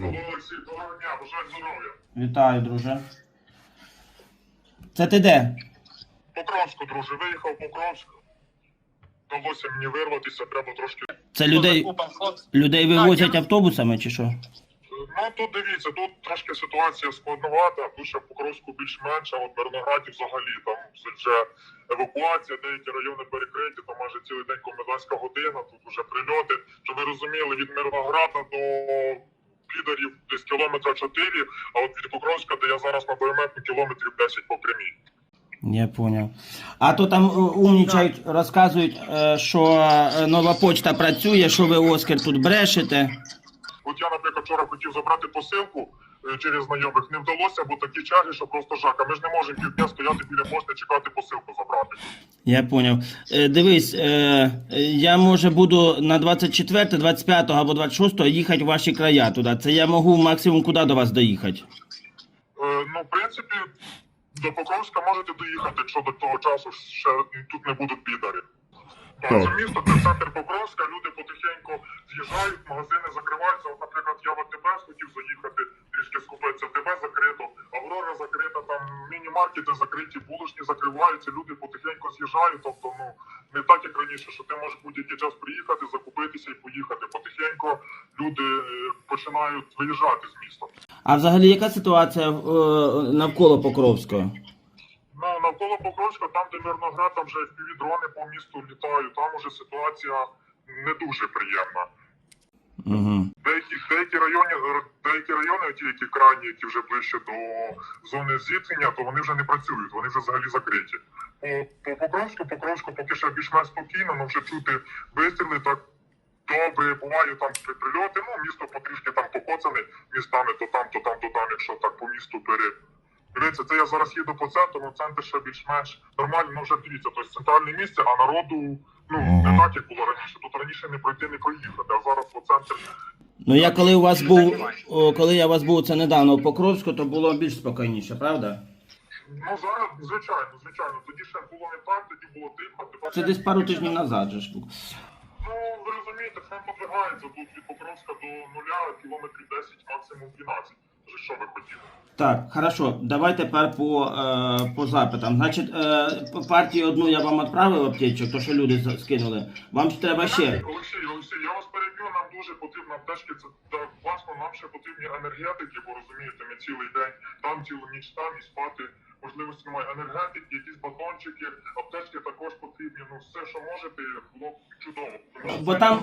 Олексій, доброго дня, бажаю здоров'я. Вітаю, друже. Це ти де? Покровську, друже, виїхав в Покровськ. Вдалося мені вирватися, треба трошки. Це людей, людей вивозять автобусами чи що? Ну тут дивіться, тут трошки ситуація складновата, тут ще в Покровську більш-менш, а от в Мирнограді взагалі там вже евакуація, деякі райони перекриті, там майже цілий день комендантська година, тут вже прильоти. Щоб ви розуміли, від Мирнограда до підарів десь кілометра 4, а от від Покровська, де я зараз на байометну, кілометрів 10 по прямій. Я понял. А то там е, умнічають, розказують, е, що е, нова почта працює, що ви Оскар тут брешете. От я, наприклад, вчора хотів забрати посилку через знайомих, не вдалося, бо такі черги, що просто жах. А ми ж не можемо півдня стояти біля пошти, чекати посилку забрати. Я поняв. Е, Дивись, е, е, я може буду на 24, 25 або 26 їхати в ваші края туди. Це я можу максимум куди до вас доїхати. Е, ну, в принципі, до Покровська можете доїхати, якщо до того часу ще тут не будуть бідарі. Це місто, це центр Покровська, люди потихеньку з'їжджають, магазини закриваються. От, наприклад, я в АТБ хотів заїхати, трішки скупитися, АТБ закрито, Аврора закрита, там міні-маркети закриті, булочні закриваються, люди потихеньку з'їжджають. Тобто, ну не так як раніше, що ти можеш будь-який час приїхати, закупитися і поїхати. Потихеньку люди е, починають виїжджати з міста. А взагалі яка ситуація е, навколо Покровського? Ну, навколо Покровська, там, де Мирноград, там вже дрони по місту літають, там уже ситуація не дуже приємна. Угу. Деякі, деякі райони, деякі райони, ті, які крайні, які вже ближче до зони зіткнення, то вони вже не працюють, вони вже взагалі закриті. По, по Покровську, Покровську поки що більш-менш спокійно, але вже чути вистріли так добре, буває там прильоти, ну місто потрішки там покоцане містами, то там, то там, то там, якщо так по місту пере. Дивіться, це я зараз їду по центру, ну центр ще більш-менш нормально, ну вже дивіться, тобто центральне місце, а народу ну не так, як було раніше. Тут раніше не пройти, не проїхати, а зараз по центр Ну я коли у вас був, о, коли я у вас був це недавно в Покровську, то було більш спокійніше, правда? Ну зараз, звичайно, звичайно. Тоді ще було не так, тоді було тихо. Тепер Це десь пару тижнів назад же ж. був. ну ви розумієте, фронт подвигається тут від Покровська до нуля, кілометрів 10, максимум 12. Що ви хотіли? Так, хорошо, давай тепер по, е, по запитам. Значить, е, по партії одну я вам відправив аптечок, то що люди скинули. Вам ж треба ще. Олексій, Олексій, я вас переб'ю, нам дуже потрібно аптечки, це так власно, нам ще потрібні енергетики, бо розумієте, ми цілий день там цілу ніч там і спати. Можливості немає енергетики, якісь батончики, аптечки також потрібні. Ну все, що можете, було б чудово. Тому Бо там-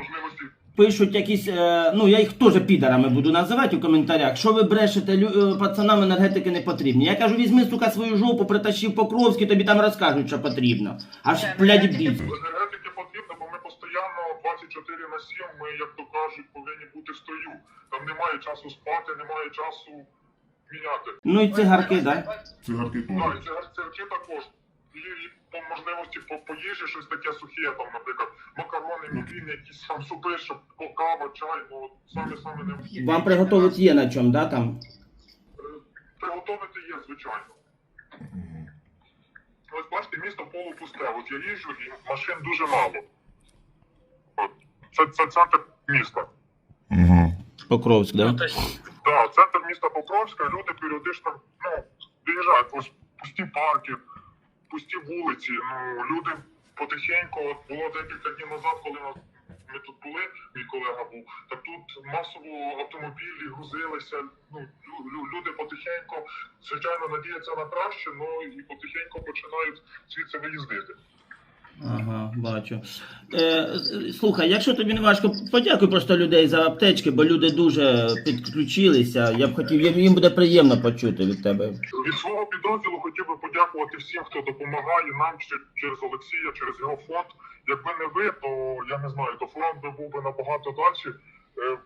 можливості Пишуть якісь, е, ну я їх теж підарами буду називати у коментарях. Що ви брешете, лю- е, пацанам енергетики не потрібні. Я кажу, візьми, сука, свою жопу, притащив Покровський, тобі там розкажуть, що потрібно. Аж блядь, біс. Енергетики потрібно, бо ми постійно 24 на 7, ми, як то кажуть, повинні бути в строю. Там немає часу спати, немає часу міняти. Ну і цигарки, да? Цигарки Так, теж. і цирки також. І, і по можливості по, по їжі щось таке сухе, там, наприклад, макарони, мівіни, якісь там супи, щоб по- кава, чай, ну саме саме необхідне. Вам приготовити є на чому, да, там? Приготовити є, звичайно. Ось бачите, місто полупусте. От я їжджу і машин дуже мало. От. Це, це центр міста. Угу. Покровськ, да? Так, центр міста Покровська, люди періодично ну, виїжджають, ось пусті парки, пусті вулиці. Ну, люди потихеньку, от було декілька днів назад, коли нас- ми тут були, мій колега був, так тут масово автомобілі грузилися. Ну, лю- лю- люди потихеньку, звичайно, надіються на краще, ну і потихеньку починають звідси виїздити. Ага, бачу. Е, слухай, якщо тобі не важко, подякуй просто людей за аптечки, бо люди дуже підключилися. Я б хотів, їм буде приємно почути від тебе. Від свого підрозділу хотів би подякувати всім, хто допомагає нам через Олексія, через його фонд. Якби не ви, то я не знаю, то фронт би був би набагато далі. Е,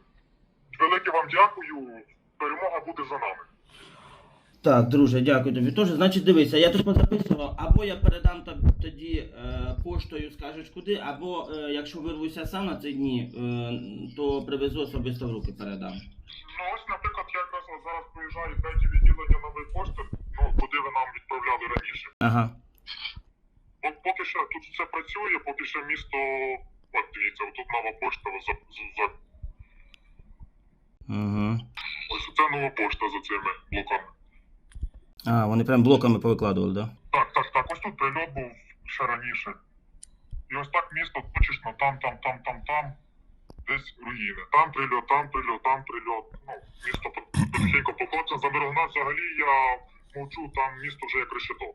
Велике вам дякую. Перемога буде за нами. Так, друже, дякую тобі. Тож, значить, дивися, я тут позаписував, або я передам тоді е, поштою, скажеш куди, або е, якщо вирвуся сам на ці дні, е, то привезу особисто в руки передам. Ну ось, наприклад, я якраз от зараз приїжджаю третє відділення нової пошти, ну куди ви нам відправляли раніше. Ага. От поки що тут все працює, поки що місто. От дивіться, тут нова пошта за, за, Угу. Ось це нова пошта за цими блоками. А, вони прям блоками повикладували, да? Так, так, так. Ось тут прильот був ще раніше. І ось так місто точечно там, там, там, там, там. Десь руїни. Там прильот, там прильот, там прильот. Ну, місто потихеньку походиться. За Мирогнат взагалі я мовчу, там місто вже як решето.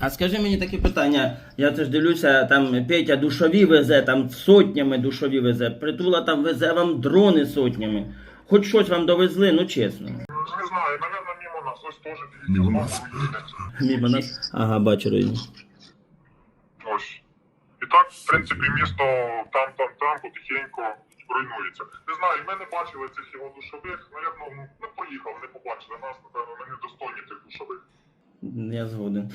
А скажи мені таке питання. Я теж дивлюся, там Петя душові везе, там сотнями душові везе. Притула там везе вам дрони сотнями. Хоч щось вам довезли, ну чесно. Не знаю, напевно, мимо нас. Ось теж дивіться, Мимо руїни. Мімо нас. Ага, бачу руїну. Ось. І так, в принципі, місто там, там, там потихеньку руйнується. Не знаю, ми не бачили цих його душових. Навірно, ну, не поїхали, не побачили нас, напевно, ми не достойні цих душових. Я згоден.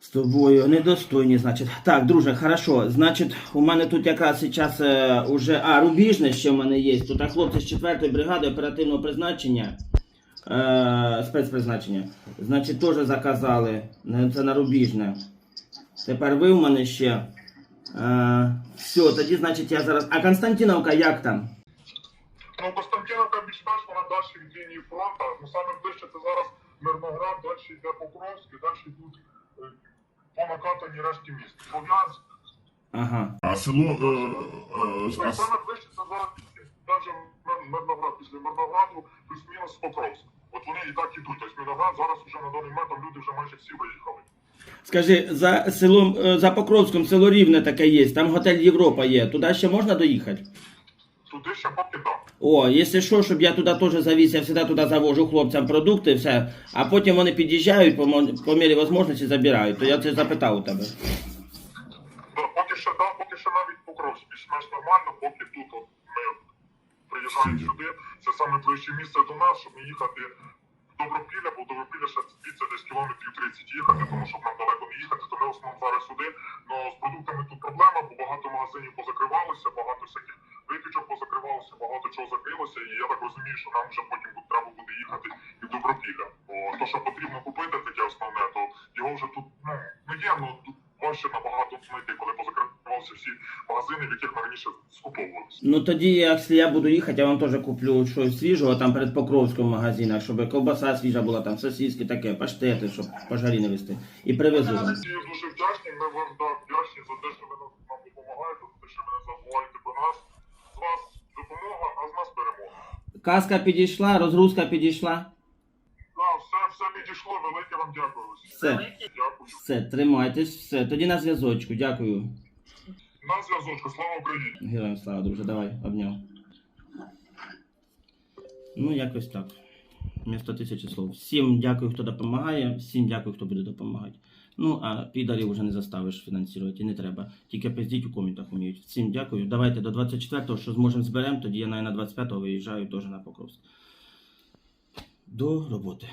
З тобою недостойні, значить. Так, друже, хорошо. Значить, у мене тут якраз зараз е, уже. А, рубіжне ще в мене є. Тут а хлопці з 4-ї бригади оперативного призначення. Е, спецпризначення. Значить, теж заказали. Е, Це на рубіжне. Тепер ви в мене ще. Е, все, тоді, значить, я зараз. А Константиновка як там? Ну, Костянтиновка більш-менш вона далі від лінії фронту. Ну саме ближче це зараз Мирноград, далі йде Покровськ, далі йдуть е, по накатанні решті міст. Пов'язк. Ага. А село. Е, е, Ну, а с- саме ближче це зараз навіть Мирноград після Мирнограду, плюс-мінус Покровськ. От вони і так ідуть. Тобто Мирноград зараз вже на даний момент там люди вже майже всі виїхали. Скажи, за селом, е, за Покровськом село Рівне таке є, там готель Європа є. Туди ще можна доїхати? Туди ще поки так. О, якщо що, щоб я туди теж завіз, я завжди туди завожу хлопцям продукти, все, а потім вони під'їжджають по, по мірі можливості забирають. То я це запитав у тебе. Да, поки що, да, поки що навіть Покровськ більш-менш нормально, поки тут приїжджаємо сюди. Це саме ближче місце до нас, щоб не їхати в Добропілля, бо Добропілля ще звідси десь кілометрів 30 їхати, тому щоб нам далеко не їхати, то ми основному зараз сюди. Но з продуктами тут проблема, бо багато магазинів позакривалося, багато всяких випічок позакривалося, багато чого закрилося, і я так розумію, що нам вже потім тут треба буде їхати і в Добропілля. Бо то, що потрібно купити, таке основне, то його вже тут ну, ну є, ну важче набагато знайти, коли позакривалися всі магазини, в яких ми раніше скуповувалися. Ну тоді, якщо я буду їхати, я вам теж куплю щось свіжого там перед Покровськом в магазинах, щоб ковбаса свіжа була, там сосиски таке, паштети, щоб пожарі не вести. І привезу вам. Дуже вдячні, ми вам да, вдячні за те, що ви нам допомагаєте, за те, що ви не забуваєте про нас. З вас допомога, а з нас перемога. Каска підійшла, розгрузка підійшла. Все, все підійшло, велике вам дякую. Все. Дякую. Все, тримайтесь, все. Тоді на зв'язочку, дякую. На зв'язочку, слава Україні! Героям слава, друже, давай, обняв. Ну, якось так. Вмісто тисячі слов. Всім дякую, хто допомагає, всім дякую, хто буде допомагати. Ну, а підарів вже не заставиш фінансувати, не треба. Тільки пиздіть у коментах вміють. Всім дякую. Давайте до 24-го, що зможемо зберемо, тоді я навіть на 25-го виїжджаю теж на Покровськ. До роботи.